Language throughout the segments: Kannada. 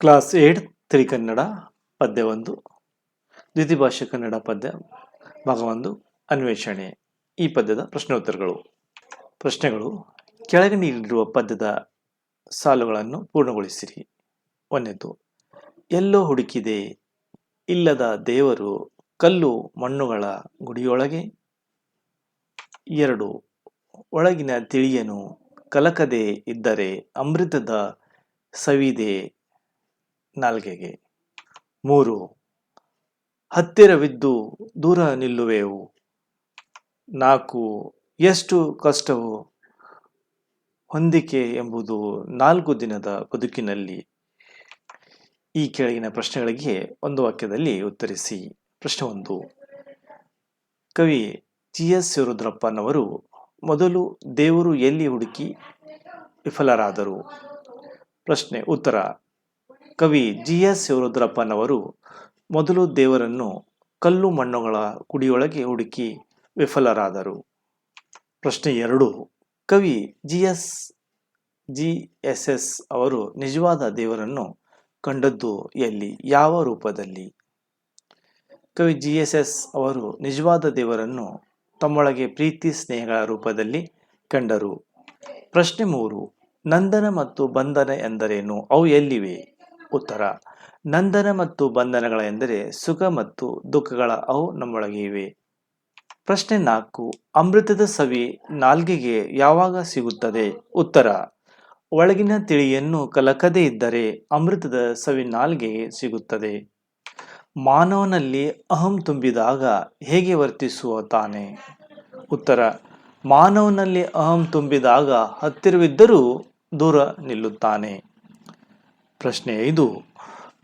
ಕ್ಲಾಸ್ ಏಟ್, ತ್ರಿ ಕನ್ನಡ ಪದ್ಯ ಒಂದು ದ್ವಿತೀಯ ಕನ್ನಡ ಪದ್ಯ ಭಾಗ ಒಂದು, ಅನ್ವೇಷಣೆ. ಈ ಪದ್ಯದ ಪ್ರಶ್ನೋತ್ತರಗಳು. ಪ್ರಶ್ನೆಗಳು, ಕೆಳಗೆ ನೀಡಿರುವ ಪದ್ಯದ ಸಾಲುಗಳನ್ನು ಪೂರ್ಣಗೊಳಿಸಿರಿ. ಒಂದನೇದು ಎಲ್ಲೋ ಹುಡುಕಿದೆ, ಇಲ್ಲದ ದೇವರು ಕಲ್ಲು ಮಣ್ಣುಗಳ ಗುಡಿಯೊಳಗೆ, ಎರಡು, ಒಳಗಿನ ತಿಳಿಯನು ಕಲಕದೆ ಇದ್ದರೆ ಅಮೃತದ ಸವಿದೆ ನಾಲ್ಗೆಗೆ. ಮೂರು ಹತ್ತಿರವಿದ್ದು ದೂರ ನಿಲ್ಲುವೆವು. ನಾಲ್ಕು, ಎಷ್ಟು ಕಷ್ಟವು ಹೊಂದಿಕೆ ಎಂಬುದು ನಾಲ್ಕು ದಿನದ ಬದುಕಿನಲ್ಲಿ. ಈ ಕೆಳಗಿನ ಪ್ರಶ್ನೆಗಳಿಗೆ ಒಂದು ವಾಕ್ಯದಲ್ಲಿ ಉತ್ತರಿಸಿ. ಪ್ರಶ್ನೆ ಒಂದು, ಕವಿ ಜಿ ಎಸ್ ಶಿವರುದ್ರಪ್ಪನವರು ಮೊದಲು ದೇವರು ಎಲ್ಲಿ ಹುಡುಕಿ ವಿಫಲರಾದರು? ಪ್ರಶ್ನೆ, ಉತ್ತರ ಕವಿ ಜಿ ಎಸ್ ಶಿವರುದ್ರಪ್ಪನವರು ಮೊದಲು ದೇವರನ್ನು ಕಲ್ಲು ಮಣ್ಣುಗಳ ಕುಡಿಯೊಳಗೆ ಹುಡುಕಿ ವಿಫಲರಾದರು. ಪ್ರಶ್ನೆ ಎರಡು, ಕವಿ G S G S S ಅವರು ನಿಜವಾದ ದೇವರನ್ನು ಕಂಡದ್ದು ಎಲ್ಲಿ, ಯಾವ ರೂಪದಲ್ಲಿ? ಕವಿ ಜಿ ಎಸ್ ಎಸ್ ಅವರು ನಿಜವಾದ ದೇವರನ್ನು ತಮ್ಮೊಳಗೆ ಪ್ರೀತಿ, ಸ್ನೇಹಗಳ ರೂಪದಲ್ಲಿ ಕಂಡರು. ಪ್ರಶ್ನೆ ಮೂರು, ನಂದನ ಮತ್ತು ಬಂಧನ ಎಂದರೇನು? ಅವು ಎಲ್ಲಿವೆ? ಉತ್ತರ. ನಂದನ ಮತ್ತು ಬಂಧನಗಳ ಎಂದರೆ ಸುಖ ಮತ್ತು ದುಃಖಗಳ ಅವು ನಮ್ಮೊಳಗೆ ಇವೆ. ಪ್ರಶ್ನೆ ನಾಲ್ಕು, ಅಮೃತದ ಸವಿ ನಾಲ್ಗೆಗೆ ಯಾವಾಗ ಸಿಗುತ್ತದೆ? ಉತ್ತರ, ಒಳಗಿನ ತಿಳಿಯನ್ನು ಕಲಕದೇ ಇದ್ದರೆ ಅಮೃತದ ಸವಿ ನಾಲ್ಗೆಗೆ ಸಿಗುತ್ತದೆ. ಮಾನವನಲ್ಲಿ ಅಹಂ ತುಂಬಿದಾಗ ಹೇಗೆ ವರ್ತಿಸುವ ತಾನೆ? ಉತ್ತರ, ಮಾನವನಲ್ಲಿ ಅಹಂ ತುಂಬಿದಾಗ ಹತ್ತಿರವಿದ್ದರೂ ದೂರ ನಿಲ್ಲುತ್ತಾನೆ. ಪ್ರಶ್ನೆ ಐದು,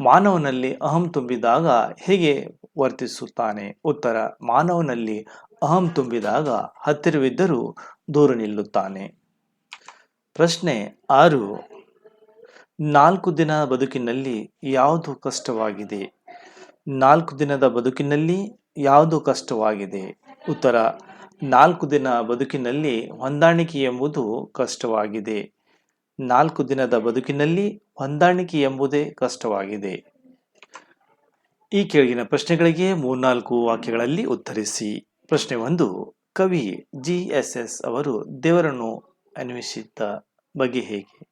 ಮಾನವನಲ್ಲಿ ಅಹಂ ತುಂಬಿದಾಗ ಹೇಗೆ ವರ್ತಿಸುತ್ತಾನೆ? ಉತ್ತರ, ಮಾನವನಲ್ಲಿ ಅಹಂ ತುಂಬಿದಾಗ ಹತ್ತಿರವಿದ್ದರೂ ದೂರ ನಿಲ್ಲುತ್ತಾನೆ. ಪ್ರಶ್ನೆ ಆರು, ನಾಲ್ಕು ದಿನ ಬದುಕಿನಲ್ಲಿ ಯಾವುದು ಕಷ್ಟವಾಗಿದೆ? ನಾಲ್ಕು ದಿನದ ಬದುಕಿನಲ್ಲಿ ಯಾವುದು ಕಷ್ಟವಾಗಿದೆ? ಉತ್ತರ, ನಾಲ್ಕು ದಿನ ಬದುಕಿನಲ್ಲಿ ಹೊಂದಾಣಿಕೆ ಎಂಬುದು ಕಷ್ಟವಾಗಿದೆ. ನಾಲ್ಕು ದಿನದ ಬದುಕಿನಲ್ಲಿ ಹೊಂದಾಣಿಕೆ ಎಂಬುದೇ ಕಷ್ಟವಾಗಿದೆ. ಈ ಕೆಳಗಿನ ಪ್ರಶ್ನೆಗಳಿಗೆ ಮೂರ್ನಾಲ್ಕು ವಾಕ್ಯಗಳಲ್ಲಿ ಉತ್ತರಿಸಿ. ಪ್ರಶ್ನೆ ಒಂದು, ಕವಿ ಜಿ ಎಸ್ ಎಸ್ ಅವರು ದೇವರನ್ನು ಅನ್ವೇಷಿಸಿದ ಬಗ್ಗೆ ಹೇಗೆ?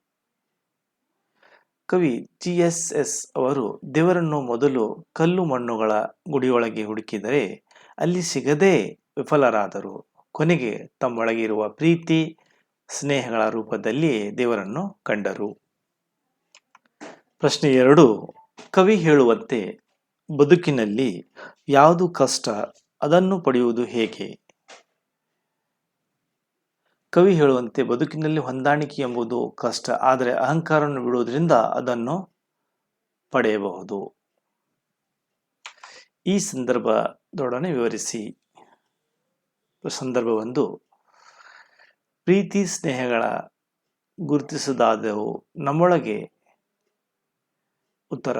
ಕವಿ ಜಿ ಎಸ್ ಎಸ್ ಅವರು ದೇವರನ್ನು ಮೊದಲು ಕಲ್ಲು ಮಣ್ಣುಗಳ ಗುಡಿಯೊಳಗೆ ಹುಡುಕಿದರೆ ಅಲ್ಲಿ ಸಿಗದೇ ವಿಫಲರಾದರು. ಕೊನೆಗೆ ತಮ್ಮೊಳಗಿರುವ ಪ್ರೀತಿ ಸ್ನೇಹಗಳ ರೂಪದಲ್ಲಿ ದೇವರನ್ನು ಕಂಡರು. ಪ್ರಶ್ನೆ ಎರಡು, ಕವಿ ಹೇಳುವಂತೆ ಬದುಕಿನಲ್ಲಿ ಯಾವುದು ಕಷ್ಟ, ಅದನ್ನು ಪಡೆಯುವುದು ಹೇಗೆ? ಕವಿ ಹೇಳುವಂತೆ ಬದುಕಿನಲ್ಲಿ ಹೊಂದಾಣಿಕೆ ಎಂಬುದು ಕಷ್ಟ, ಆದರೆ ಅಹಂಕಾರವನ್ನು ಬಿಡುವುದರಿಂದ ಅದನ್ನು ಪಡೆಯಬಹುದು. ಈ ಸಂದರ್ಭದೊಡನೆ ವಿವರಿಸಿ. ಸಂದರ್ಭ ಒಂದು ಪ್ರೀತಿ ಸ್ನೇಹಗಳ ಗುರುತಿಸದಾದವು ನಮ್ಮೊಳಗೆ ಉತ್ತರ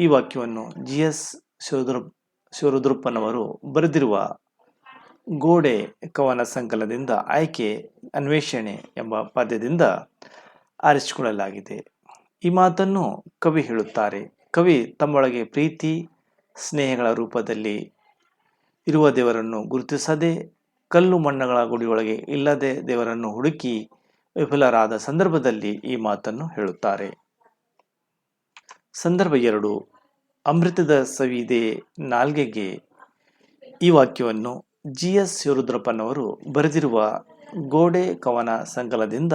ಈ ವಾಕ್ಯವನ್ನು ಜಿ ಎಸ್ ಶಿವರುದ್ರ ಶಿವರುದ್ರಪ್ಪನವರು ಬರೆದಿರುವ ಗೋಡೆ ಕವನ ಸಂಕಲನದಿಂದ ಆಯ್ಕೆ, ಅನ್ವೇಷಣೆ ಎಂಬ ಪದ್ಯದಿಂದ ಆರಿಸಿಕೊಳ್ಳಲಾಗಿದೆ. ಈ ಮಾತನ್ನು ಕವಿ ಹೇಳುತ್ತಾರೆ. ಕವಿ ತಮ್ಮೊಳಗೆ ಪ್ರೀತಿ, ಸ್ನೇಹಗಳ ರೂಪದಲ್ಲಿ ಇರುವ ದೇವರನ್ನು ಗುರುತಿಸದೆ ಕಲ್ಲು ಮಣ್ಣಗಳ ಗುಡಿಯೊಳಗೆ ಇಲ್ಲದೆ ದೇವರನ್ನು ಹುಡುಕಿ ವಿಫಲರಾದ ಸಂದರ್ಭದಲ್ಲಿ ಈ ಮಾತನ್ನು ಹೇಳುತ್ತಾರೆ. ಸಂದರ್ಭ ಎರಡು, ಅಮೃತದ ಸವಿದೆ ನಾಲ್ಗೆಗೆ ಈ ವಾಕ್ಯವನ್ನು ಜಿ ಎಸ್ ಶಿವರುದ್ರಪ್ಪನವರು ಬರೆದಿರುವ ಗೋಡೆ ಕವನ ಸಂಕಲದಿಂದ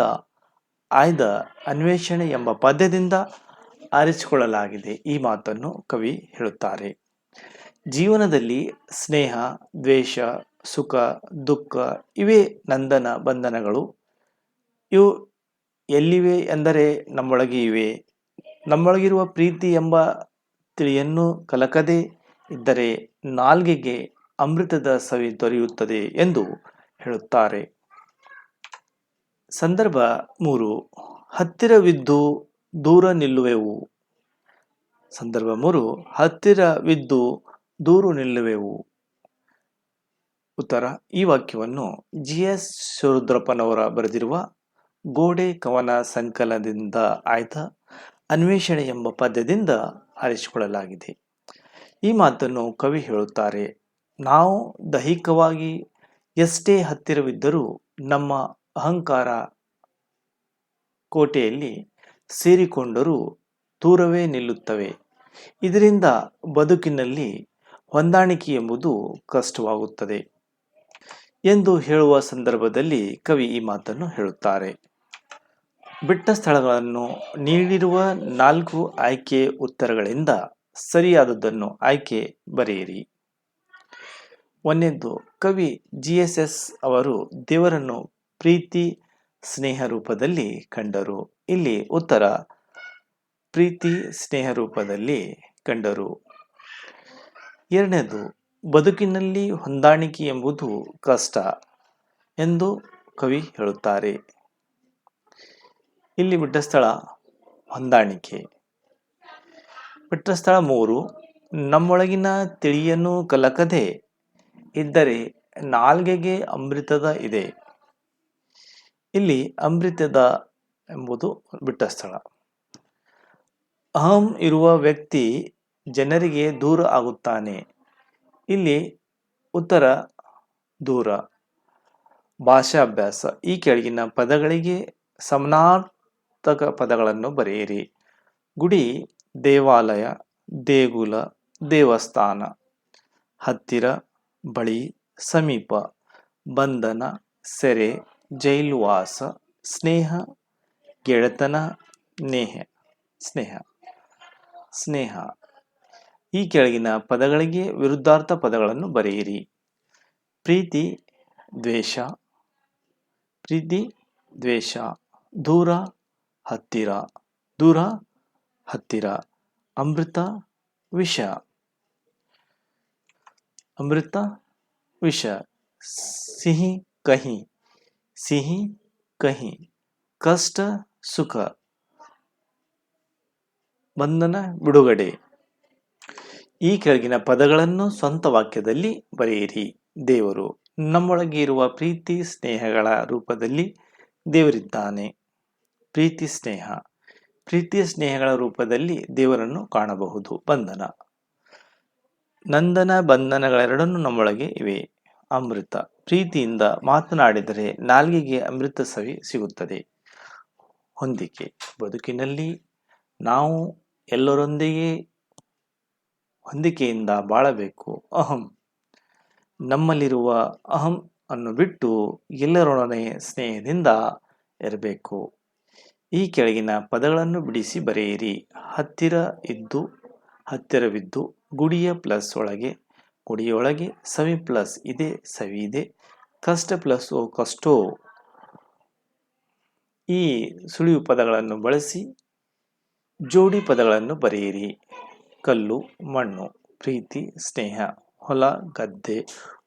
ಆಯ್ದ ಅನ್ವೇಷಣೆ ಎಂಬ ಪದ್ಯದಿಂದ ಆರಿಸಿಕೊಳ್ಳಲಾಗಿದೆ ಈ ಮಾತನ್ನು ಕವಿ ಹೇಳುತ್ತಾರೆ. ಜೀವನದಲ್ಲಿ ಸ್ನೇಹ, ದ್ವೇಷ ಸುಖ, ದುಃಖ ಇವೇ ನಂದನ ಬಂಧನಗಳು. ಇವು ಎಲ್ಲಿವೆ ಎಂದರೆ ನಮ್ಮೊಳಗೆ ಇವೆ. ನಮ್ಮೊಳಗಿರುವ ಪ್ರೀತಿ ಎಂಬ ತಿಳಿಯನ್ನು ಕಲಕದೆ ಇದ್ದರೆ ನಾಲ್ಗೆಗೆ ಅಮೃತದ ಸವಿ ದೊರೆಯುತ್ತದೆ ಎಂದು ಹೇಳುತ್ತಾರೆ. ಸಂದರ್ಭ ಮೂರು. ಹತ್ತಿರವಿದ್ದು ದೂರ ನಿಲ್ಲುವೆವು. ಸಂದರ್ಭ ಮೂರು. ಹತ್ತಿರವಿದ್ದು ದೂರು ನಿಲ್ಲುವೆವು. ಉತ್ತರ. ಈ ವಾಕ್ಯವನ್ನು ಜಿ ಎಸ್ ಶಿವರುದ್ರಪ್ಪನವರ ಬರೆದಿರುವ ಗೋಡೆ ಕವನ ಸಂಕಲನದಿಂದ ಆಯ್ದ ಅನ್ವೇಷಣೆ ಎಂಬ ಪದ್ಯದಿಂದ ಆರಿಸಿಕೊಳ್ಳಲಾಗಿದೆ. ಈ ಮಾತನ್ನು ಕವಿ ಹೇಳುತ್ತಾರೆ, ನಾವು ದೈಹಿಕವಾಗಿ ಎಷ್ಟೇ ಹತ್ತಿರವಿದ್ದರೂ ನಮ್ಮ ಅಹಂಕಾರ ಕೋಟೆಯಲ್ಲಿ ಸೇರಿಕೊಂಡರೂ ದೂರವೇ ನಿಲ್ಲುತ್ತವೆ. ಇದರಿಂದ ಬದುಕಿನಲ್ಲಿ ಹೊಂದಾಣಿಕೆ ಎಂಬುದು ಕಷ್ಟವಾಗುತ್ತದೆ. ಎಂದು ಹೇಳುವ ಸಂದರ್ಭದಲ್ಲಿ ಕವಿ ಈ ಮಾತನ್ನು ಹೇಳುತ್ತಾರೆ. ಬಿಟ್ಟ ಸ್ಥಳಗಳನ್ನು ನೀಡಿರುವ ನಾಲ್ಕು ಆಯ್ಕೆ ಉತ್ತರಗಳಿಂದ ಸರಿಯಾದದ್ದನ್ನು ಆಯ್ಕೆ ಬರೆಯಿರಿ. ಒಂದೆಂದು, ಕವಿ ಜಿ ಎಸ್ ಎಸ್ ಅವರು ದೇವರನ್ನು ಪ್ರೀತಿ ಸ್ನೇಹ ರೂಪದಲ್ಲಿ ಕಂಡರು. ಇಲ್ಲಿ ಉತ್ತರ, ಪ್ರೀತಿ ಸ್ನೇಹ ರೂಪದಲ್ಲಿ ಕಂಡರು. ಎರಡನೇದು ಬದುಕಿನಲ್ಲಿ ಹೊಂದಾಣಿಕೆ ಎಂಬುದು ಕಷ್ಟ ಎಂದು ಕವಿ ಹೇಳುತ್ತಾರೆ. ಇಲ್ಲಿ ಬಿಟ್ಟ ಸ್ಥಳ ಹೊಂದಾಣಿಕೆ. ಬಿಟ್ಟ ಸ್ಥಳ ಮೂರು, ನಮ್ಮೊಳಗಿನ ತಿಳಿಯನ್ನು ಕಲಕದೆ ಇದ್ದರೆ ನಾಲ್ಗೆಗೆ ಅಮೃತದ ಇದೆ. ಇಲ್ಲಿ ಅಮೃತದ ಎಂಬುದು ಬಿಟ್ಟ ಸ್ಥಳ ಅಹಂ ಇರುವ ವ್ಯಕ್ತಿ ಜನರಿಗೆ ದೂರ ಆಗುತ್ತಾನೆ. ಇಲ್ಲಿ ಉತ್ತರ ದೂರ. ಭಾಷಾಭ್ಯಾಸ. ಈ ಕೆಳಗಿನ ಪದಗಳಿಗೆ ಸಮನಾರ್ಥಕ ಪದಗಳನ್ನು ಬರೆಯಿರಿ. ಗುಡಿ, ದೇವಾಲಯ, ದೇಗುಲ, ದೇವಸ್ಥಾನ. ಹತ್ತಿರ, ಬಳಿ, ಸಮೀಪ. ಬಂಧನ, ಸೆರೆ, ಜೈಲುವಾಸ, ಸ್ನೇಹ, ಗೆಳೆತನ, ನೇಹ. ಸ್ನೇಹ. ಸ್ನೇಹ. ಈ ಕೆಳಗಿನ ಪದಗಳಿಗೆ ವಿರುದ್ಧಾರ್ಥ ಪದಗಳನ್ನು ಬರೆಯಿರಿ. ಪ್ರೀತಿ, ದ್ವೇಷ ಪ್ರೀತಿ, ದ್ವೇಷ, ದೂರ, ಹತ್ತಿರ ದೂರ, ಹತ್ತಿರ, ಅಮೃತ, ವಿಷ. ಅಮೃತ, ವಿಷ, ಸಿಹಿ, ಕಹಿ ಸಿಹಿ, ಕಹಿ, ಕಷ್ಟ, ಸುಖ, ಬಂಧನ, ಬಿಡುಗಡೆ. ಈ ಕೆಳಗಿನ ಪದಗಳನ್ನು ಸ್ವಂತ ವಾಕ್ಯದಲ್ಲಿ ಬರೆಯಿರಿ. ದೇವರು ನಮ್ಮೊಳಗೆ ಇರುವ ಪ್ರೀತಿ ಸ್ನೇಹಗಳ ರೂಪದಲ್ಲಿ ದೇವರಿದ್ದಾನೆ. ಪ್ರೀತಿ ಸ್ನೇಹ. ಪ್ರೀತಿ ಸ್ನೇಹಗಳ ರೂಪದಲ್ಲಿ ದೇವರನ್ನು ಕಾಣಬಹುದು. ಬಂಧನ. ನಂದನ ಬಂಧನಗಳೆರಡನ್ನೂ ನಮ್ಮೊಳಗೆ ಇವೆ. ಅಮೃತ. ಪ್ರೀತಿಯಿಂದ ಮಾತನಾಡಿದರೆ ನಾಲ್ಗೆಗೆ ಅಮೃತ ಸವಿ ಸಿಗುತ್ತದೆ. ಹೊಂದಿಕೆ. ಬದುಕಿನಲ್ಲಿ ನಾವು ಎಲ್ಲರೊಂದಿಗೆ ಹೊಂದಿಕೆಯಿಂದ ಬಾಳಬೇಕು. ಅಹಂ. ನಮ್ಮಲ್ಲಿರುವ ಅಹಂ ಅನ್ನು ಬಿಟ್ಟು ಎಲ್ಲರೊಡನೆ ಸ್ನೇಹದಿಂದ ಇರಬೇಕು. ಈ ಕೆಳಗಿನ ಪದಗಳನ್ನು ಬಿಡಿಸಿ ಬರೆಯಿರಿ. ಹತ್ತಿರ ಇದ್ದು, ಹತ್ತಿರವಿದ್ದು, ಗುಡಿಯ ಪ್ಲಸ್ ಒಳಗೆ ಗುಡಿಯೊಳಗೆ ಸವಿ ಪ್ಲಸ್ ಇದೆ, ಸವಿ ಇದೆ, ಕಷ್ಟ ಪ್ಲಸ್ ಓ, ಕಷ್ಟೋ. ಈ ಸುಳಿವು ಪದಗಳನ್ನು ಬಳಸಿ ಜೋಡಿ ಪದಗಳನ್ನು ಬರೆಯಿರಿ. ಕಲ್ಲು, ಮಣ್ಣು, ಪ್ರೀತಿ, ಸ್ನೇಹ, ಹೊಲ, ಗದ್ದೆ,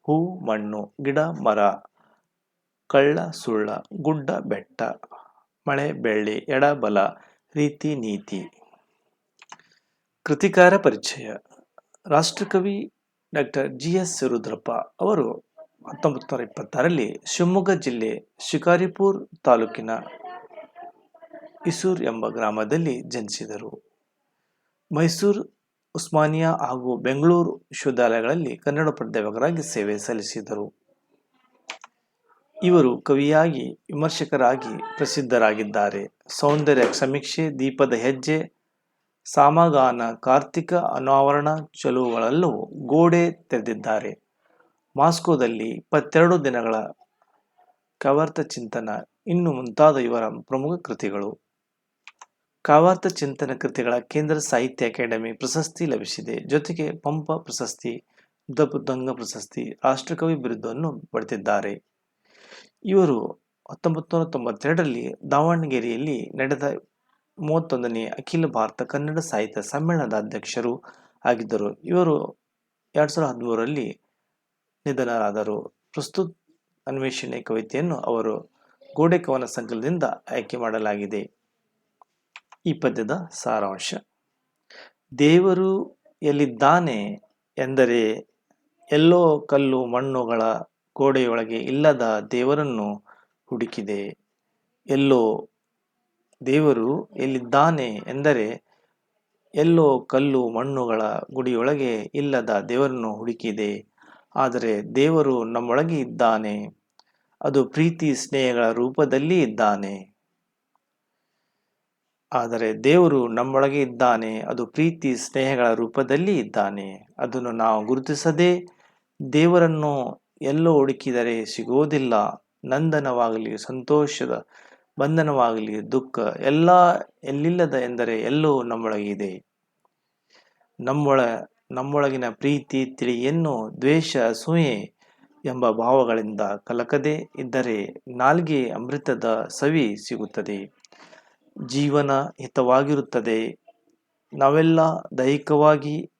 ಹೂ, ಮಣ್ಣು, ಗಿಡ, ಮರ, ಕಳ್ಳ, ಸುಳ್ಳ, ಗುಡ್ಡ, ಬೆಟ್ಟ, ಮಳೆ, ಬೆಳ್ಳಿ ಎಡಬಲ ರೀತಿ, ನೀತಿ. ಕೃತಿಕಾರ ಪರಿಚಯ. ರಾಷ್ಟ್ರಕವಿ ಡಾಕ್ಟರ್ ಜಿ ಎಸ್ ರುದ್ರಪ್ಪ ಅವರು ಹತ್ತೊಂಬತ್ತು ನೂರ ಇಪ್ಪತ್ತಾರಲ್ಲಿ ಶಿವಮೊಗ್ಗ ಜಿಲ್ಲೆ ಶಿಕಾರಿಪುರ್ ತಾಲೂಕಿನ ಇಸೂರ್ ಎಂಬ ಗ್ರಾಮದಲ್ಲಿ ಜನಿಸಿದರು. ಮೈಸೂರು ಉಸ್ಮಾನಿಯಾ ಹಾಗೂ ಬೆಂಗಳೂರು ವಿಶ್ವವಿದ್ಯಾಲಯಗಳಲ್ಲಿ ಕನ್ನಡ ಪ್ರಾಧ್ಯಾಪಕರಾಗಿ ಸೇವೆ ಸಲ್ಲಿಸಿದರು. ಇವರು ಕವಿಯಾಗಿ, ವಿಮರ್ಶಕರಾಗಿ ಪ್ರಸಿದ್ಧರಾಗಿದ್ದಾರೆ. ಸೌಂದರ್ಯ ಸಮೀಕ್ಷೆ, ದೀಪದ ಹೆಜ್ಜೆ, ಸಾಮಗಾನ, ಕಾರ್ತಿಕ ಅನಾವರಣ ಚಲುವುಗಳಲ್ಲೂ ಗೋಡೆ ತೆರೆದಿದ್ದಾರೆ. ಮಾಸ್ಕೋದಲ್ಲಿ ಇಪ್ಪತ್ತೆರಡು ದಿನಗಳ ಕವರ್ತ ಚಿಂತನ, ಇನ್ನು ಮುಂತಾದ ಇವರ ಪ್ರಮುಖ ಕೃತಿಗಳು. ಕಾವಾರ್ಥ ಚಿಂತನ ಕೃತಿಗಳ ಕೇಂದ್ರ ಸಾಹಿತ್ಯ ಅಕಾಡೆಮಿ ಪ್ರಶಸ್ತಿ ಲಭಿಸಿದೆ. ಜೊತೆಗೆ ಪಂಪ ಪ್ರಶಸ್ತಿ ದಂಗ ಪ್ರಶಸ್ತಿ, ರಾಷ್ಟ್ರಕವಿ ಬಿರುದನ್ನು ಪಡೆದಿದ್ದಾರೆ. ಇವರು ಹತ್ತೊಂಬತ್ತು ನೂರ ತೊಂಬತ್ತೆರಡರಲ್ಲಿ ದಾವಣಗೆರೆಯಲ್ಲಿ ನಡೆದ ಮೂವತ್ತೊಂದನೇ ಅಖಿಲ ಭಾರತ ಕನ್ನಡ ಸಾಹಿತ್ಯ ಸಮ್ಮೇಳನದ ಅಧ್ಯಕ್ಷರು ಆಗಿದ್ದರು. ಇವರು ಎರಡ್ ಸಾವಿರದ ಹದಿಮೂರರಲ್ಲಿ ನಿಧನರಾದರು. ಪ್ರಸ್ತುತ ಅನ್ವೇಷಣೆ ಕವಿತೆಯನ್ನು ಅವರು ಗೋಡೆ ಕವನ ಸಂಕಲನದಿಂದ ಆಯ್ಕೆ ಮಾಡಲಾಗಿದೆ. ಈ ಪದ್ಯದ ಸಾರಾಂಶ. ದೇವರು ಎಲ್ಲಿದ್ದಾನೆ ಎಂದರೆ ಎಲ್ಲೋ ಕಲ್ಲು ಮಣ್ಣುಗಳ ಗೋಡೆಯೊಳಗೆ ಇಲ್ಲದ ದೇವರನ್ನು ಹುಡುಕಿದೆ. ಎಲ್ಲೋ ದೇವರು ಎಲ್ಲಿದ್ದಾನೆ ಎಂದರೆ ಎಲ್ಲೋ ಕಲ್ಲು ಮಣ್ಣುಗಳ ಗುಡಿಯೊಳಗೆ ಇಲ್ಲದ ದೇವರನ್ನು ಹುಡುಕಿದೆ. ಆದರೆ ದೇವರು ನಮ್ಮೊಳಗೆ ಇದ್ದಾನೆ. ಅದು ಪ್ರೀತಿ ಸ್ನೇಹಗಳ ರೂಪದಲ್ಲಿ ಇದ್ದಾನೆ ಆದರೆ ದೇವರು ನಮ್ಮೊಳಗೆ ಇದ್ದಾನೆ, ಅದು ಪ್ರೀತಿ ಸ್ನೇಹಗಳ ರೂಪದಲ್ಲಿ ಇದ್ದಾನೆ. ಅದನ್ನು ನಾವು ಗುರುತಿಸದೆ ದೇವರನ್ನು ಎಲ್ಲೋ ಹುಡುಕಿದರೆ ಸಿಗೋದಿಲ್ಲ. ನಂದನವಾಗಲಿ, ಸಂತೋಷದ, ಬಂಧನವಾಗಲಿ, ದುಃಖ ಎಲ್ಲ ಎಲ್ಲಿಲ್ಲದ ಎಂದರೆ ಎಲ್ಲೋ ನಮ್ಮೊಳಗಿದೆ ನಮ್ಮೊಳ, ನಮ್ಮೊಳಗಿನ ಪ್ರೀತಿ, ತಿಳಿಯನ್ನು ದ್ವೇಷ, ಸೂಯೆ ಎಂಬ ಭಾವಗಳಿಂದ ಕಲಕದೆ ಇದ್ದರೆ ನಾಲ್ಗೆ ಅಮೃತದ ಸವಿ ಸಿಗುತ್ತದೆ. ಜೀವನ ಹಿತವಾಗಿರುತ್ತದೆ. ನಾವೆಲ್ಲ ದೈಹಿಕವಾಗಿ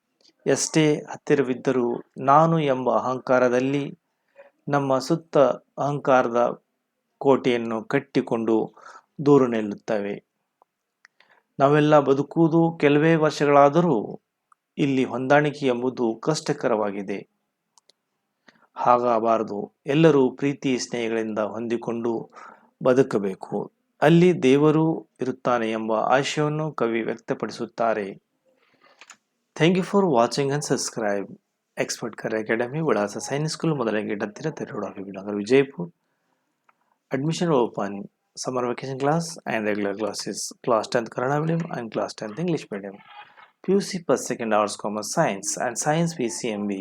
ಎಷ್ಟೇ ಹತ್ತಿರವಿದ್ದರೂ ನಾನು ಎಂಬ ಅಹಂಕಾರದಲ್ಲಿ ನಮ್ಮ ಸುತ್ತ ಅಹಂಕಾರದ ಕೋಟೆಯನ್ನು ಕಟ್ಟಿಕೊಂಡು ದೂರು ನಿಲ್ಲುತ್ತವೆ. ನಾವೆಲ್ಲ ಬದುಕುವುದು ಕೆಲವೇ ವರ್ಷಗಳಾದರೂ ಇಲ್ಲಿ ಹೊಂದಾಣಿಕೆ ಎಂಬುದು ಕಷ್ಟಕರವಾಗಿದೆ. ಹಾಗಾಗಬಾರದು ಎಲ್ಲರೂ ಪ್ರೀತಿ ಸ್ನೇಹಗಳಿಂದ ಹೊಂದಿಕೊಂಡು ಬದುಕಬೇಕು. ಅಲ್ಲಿ ದೇವರು ಇರುತ್ತಾನೆ ಎಂಬ ಆಶಯವನ್ನು ಕವಿ ವ್ಯಕ್ತಪಡಿಸುತ್ತಾರೆ. Thank you for watching and subscribe expert ಕರ್ ಅಕಾಡೆಮಿ ವಿಳಾಸ ಸೈನ್ಸ್ ಸ್ಕೂಲ್ ಮೊದಲನೇ ಗಿಡತ್ತಿರ ತೆರೋಡ ಹಬ್ಬಿನಗರ Vijayapur admission open summer vacation class and regular classes class tenth Kannada medium and class tenth English medium P U C first second arts commerce science and science P C M B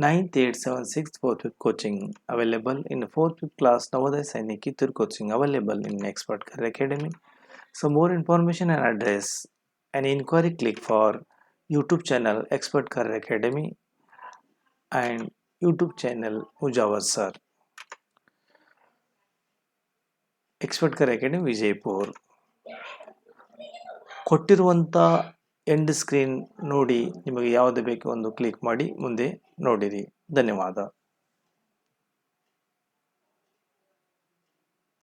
9th 8th 7th 6th 4th week coaching available in 4th week class Navodaya Sainik Kittur coaching available in Expert Career Academy so more information and address and inquiry click for YouTube channel Expert Career Academy and YouTube channel Mujawar sir expert ಕರ್ ಅಕಾಡೆಮಿ ವಿಜಯಪುರ್ ಕೊಟ್ಟಿರುವಂಥ ಎಂಡ್ ಸ್ಕ್ರೀನ್ ನೋಡಿ ನಿಮಗೆ ಯಾವುದು ಬೇಕು ಒಂದು ಕ್ಲಿಕ್ ಮಾಡಿ ಮುಂದೆ ನೋಡಿರಿ. ಧನ್ಯವಾದ.